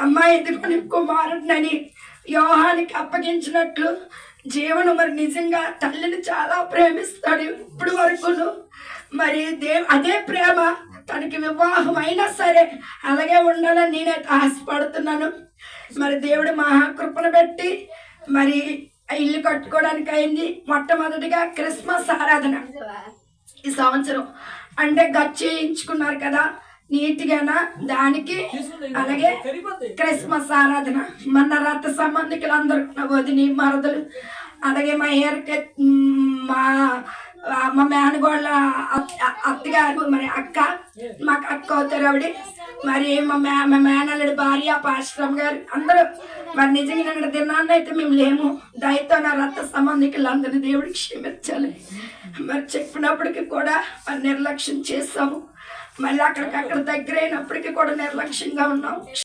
అమ్మాయి ఎదుర్కొని కుమారుడినని యోహానికి అప్పగించినట్లు జీవను మరి నిజంగా తల్లిని చాలా ప్రేమిస్తాడు ఇప్పుడు వరకును. మరి దే అదే ప్రేమ తనకి వివాహం అయినా సరే అలాగే ఉండాలని నేనైతే ఆశపడుతున్నాను. మరి దేవుడు మహాకృపను పెట్టి మరి ఆ ఇల్లు కట్టుకోవడానికి అయింది. మొట్టమొదటిగా క్రిస్మస్ ఆరాధన. ఈ సంవత్సరం అంటే గచ్చేయించుకున్నారు కదా. నీట్గానా దానికి అలాగే క్రిస్మస్ ఆరాధన. మన రత సంబంధికులు అందరూ నా వదిని మరదలు. అలాగే మా ఏరకే మా మా మేనగోళ్ళ అత్త- అత్తగారు మరి అక్క మాకు అక్క అవుతారు ఆవిడ మరి మా మే మా మేనల్లుడి భార్య పాశ్రమ్ గారు అందరూ. మరి నిజంగా నిన్న దినాన్ని అయితే మేము లేము. దయతో నా రక్త సంబంధికులు అందరినీ దేవుడికి క్షమించాలి. మరి చెప్పినప్పటికీ కూడా మరి నిర్లక్ష్యం చేస్తాము మళ్ళీ అక్కడికక్కడ దగ్గర అయినప్పటికీ కూడా నిర్లక్ష్యంగా ఉన్నాం.